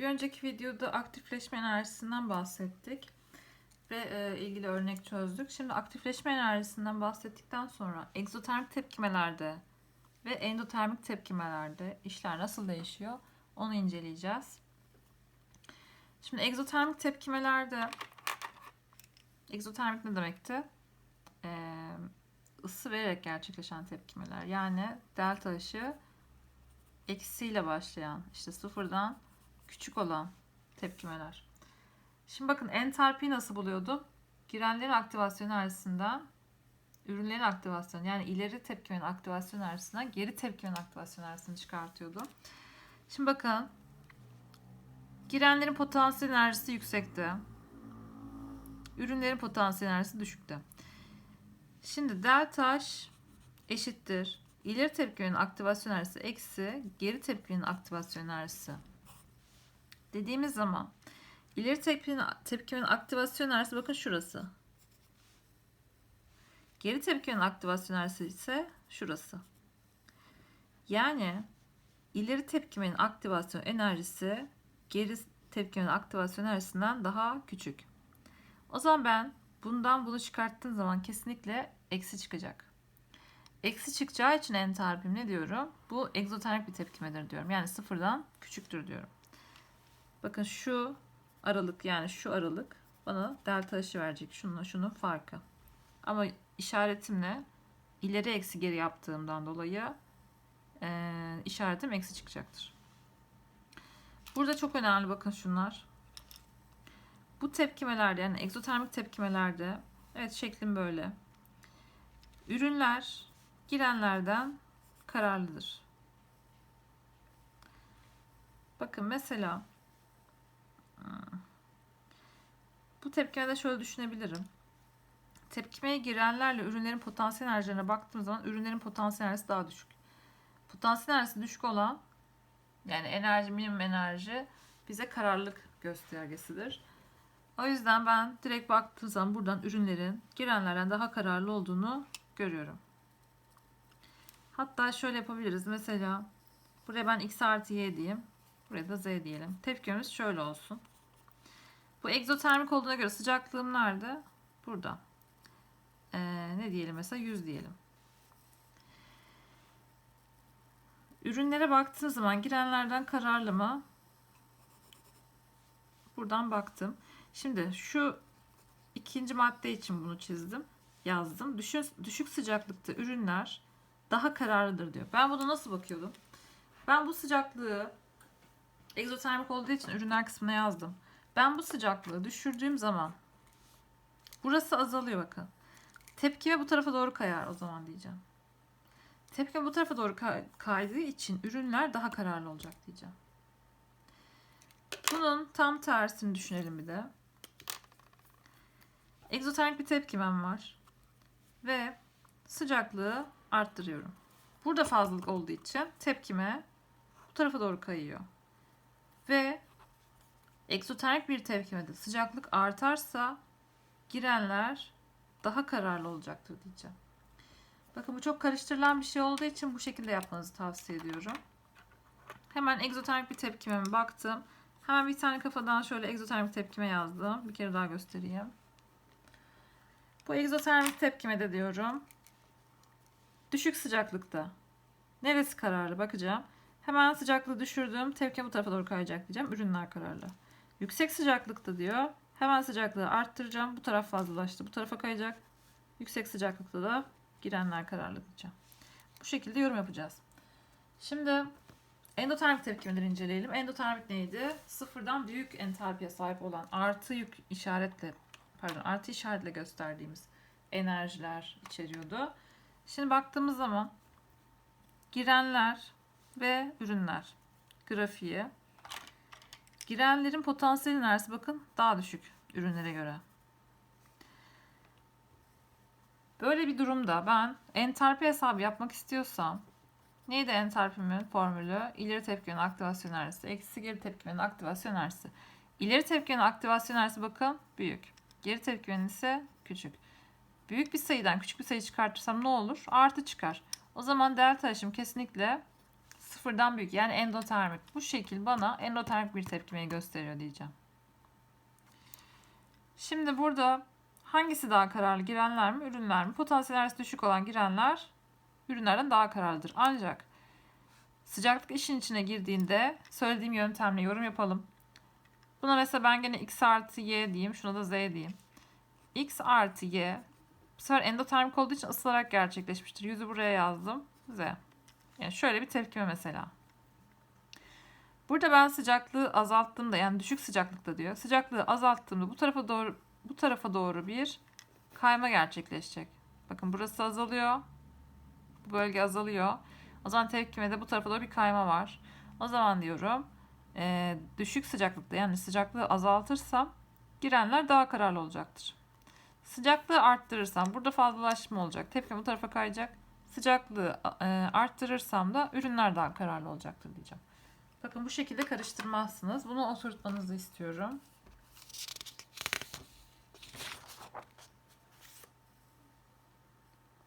bir önceki videoda aktifleşme enerjisinden bahsettik ve e, ilgili örnek çözdük. Şimdi aktifleşme enerjisinden bahsettikten sonra egzotermik tepkimelerde ve endotermik tepkimelerde işler nasıl değişiyor onu inceleyeceğiz. Şimdi egzotermik tepkimelerde egzotermik ne demekti? Ee, ısı vererek gerçekleşen tepkimeler. Yani delta ışığı eksiyle başlayan işte sıfırdan küçük olan tepkimeler. Şimdi bakın entalpi nasıl buluyordum? Girenlerin aktivasyon enerjisinden ürünlerin aktivasyonu yani ileri tepkimenin aktivasyon enerjisinden geri tepkimenin aktivasyon enerjisini çıkartıyordum. Şimdi bakın girenlerin potansiyel enerjisi yüksekti. Ürünlerin potansiyel enerjisi düşüktü. Şimdi delta H eşittir. İleri tepkimenin aktivasyon enerjisi eksi geri tepkimenin aktivasyon enerjisi. Dediğimiz zaman ileri tepkimenin, tepkimenin aktivasyon enerjisi bakın şurası. Geri tepkimenin aktivasyon enerjisi ise şurası. Yani ileri tepkimenin aktivasyon enerjisi geri tepkimenin aktivasyon enerjisinden daha küçük. O zaman ben bundan bunu çıkarttığım zaman kesinlikle eksi çıkacak. Eksi çıkacağı için entalpim ne diyorum? Bu egzotermik bir tepkimedir diyorum. Yani sıfırdan küçüktür diyorum. Bakın şu aralık yani şu aralık bana delta H'ı verecek. Şununla şunun farkı. Ama işaretimle ileri eksi geri yaptığımdan dolayı e, işaretim eksi çıkacaktır. Burada çok önemli bakın şunlar. Bu tepkimelerde yani egzotermik tepkimelerde evet şeklim böyle. Ürünler girenlerden kararlıdır. Bakın mesela bu tepkimede şöyle düşünebilirim. Tepkimeye girenlerle ürünlerin potansiyel enerjilerine baktığım zaman ürünlerin potansiyel enerjisi daha düşük. Potansiyel enerjisi düşük olan yani enerji minimum enerji bize kararlılık göstergesidir. O yüzden ben direkt baktığım zaman buradan ürünlerin girenlerden daha kararlı olduğunu görüyorum. Hatta şöyle yapabiliriz. Mesela buraya ben x artı y diyeyim. Buraya da z diyelim. Tepkimiz şöyle olsun. Bu egzotermik olduğuna göre sıcaklığım nerede? Burada. Ee, ne diyelim mesela 100 diyelim. Ürünlere baktığınız zaman girenlerden kararlı mı? Buradan baktım. Şimdi şu ikinci madde için bunu çizdim. Yazdım. Düşük, düşük sıcaklıkta ürünler daha kararlıdır diyor. Ben bunu nasıl bakıyordum? Ben bu sıcaklığı egzotermik olduğu için ürünler kısmına yazdım. Ben bu sıcaklığı düşürdüğüm zaman burası azalıyor bakın. Tepkime bu tarafa doğru kayar o zaman diyeceğim. Tepkime bu tarafa doğru kaydığı için ürünler daha kararlı olacak diyeceğim. Bunun tam tersini düşünelim bir de. Egzotermik bir tepkimem var. Ve sıcaklığı arttırıyorum. Burada fazlalık olduğu için tepkime bu tarafa doğru kayıyor. Ve egzotermik bir tepkimede sıcaklık artarsa girenler daha kararlı olacaktır diyeceğim. Bakın bu çok karıştırılan bir şey olduğu için bu şekilde yapmanızı tavsiye ediyorum. Hemen egzotermik bir tepkime baktım. Hemen bir tane kafadan şöyle egzotermik tepkime yazdım. Bir kere daha göstereyim. Bu egzotermik tepkime de diyorum. Düşük sıcaklıkta. Neresi kararlı bakacağım. Hemen sıcaklığı düşürdüm. Tepkime bu tarafa doğru kayacak diyeceğim. Ürünler kararlı. Yüksek sıcaklıkta diyor. Hemen sıcaklığı arttıracağım. Bu taraf fazlalaştı. Bu tarafa kayacak. Yüksek sıcaklıkta da girenler kararlı diyeceğim. Bu şekilde yorum yapacağız. Şimdi endotermik tepkimeleri inceleyelim. Endotermik neydi? Sıfırdan büyük entalpiye sahip olan artı yük işaretle pardon artı işaretle gösterdiğimiz enerjiler içeriyordu. Şimdi baktığımız zaman girenler ve ürünler grafiği girenlerin potansiyel enerjisi bakın daha düşük ürünlere göre. Böyle bir durumda ben entalpi hesabı yapmak istiyorsam neydi entalpimin formülü? İleri tepkimenin aktivasyon enerjisi eksi geri tepkimenin aktivasyon enerjisi. İleri tepkimenin aktivasyon enerjisi bakın büyük. Geri tepkimenin ise küçük. Büyük bir sayıdan küçük bir sayı çıkartırsam ne olur? Artı çıkar. O zaman delta H'im kesinlikle sıfırdan büyük yani endotermik. Bu şekil bana endotermik bir tepkimeyi gösteriyor diyeceğim. Şimdi burada hangisi daha kararlı girenler mi ürünler mi? Potansiyel enerjisi düşük olan girenler ürünlerden daha kararlıdır. Ancak sıcaklık işin içine girdiğinde söylediğim yöntemle yorum yapalım. Buna mesela ben gene x artı y diyeyim. Şuna da z diyeyim. x artı y bu sefer endotermik olduğu için ısılarak gerçekleşmiştir. Yüzü buraya yazdım. Z. Yani şöyle bir tepkime mesela. Burada ben sıcaklığı azalttığımda yani düşük sıcaklıkta diyor. Sıcaklığı azalttığımda bu tarafa doğru bu tarafa doğru bir kayma gerçekleşecek. Bakın burası azalıyor. Bu bölge azalıyor. O zaman tepkimede bu tarafa doğru bir kayma var. O zaman diyorum eee, düşük sıcaklıkta yani sıcaklığı azaltırsam girenler daha kararlı olacaktır. Sıcaklığı arttırırsam burada fazlalaşma olacak. Tepkim bu tarafa kayacak. Sıcaklığı e, arttırırsam da ürünler daha kararlı olacaktır diyeceğim. Bakın bu şekilde karıştırmazsınız. Bunu oturtmanızı istiyorum.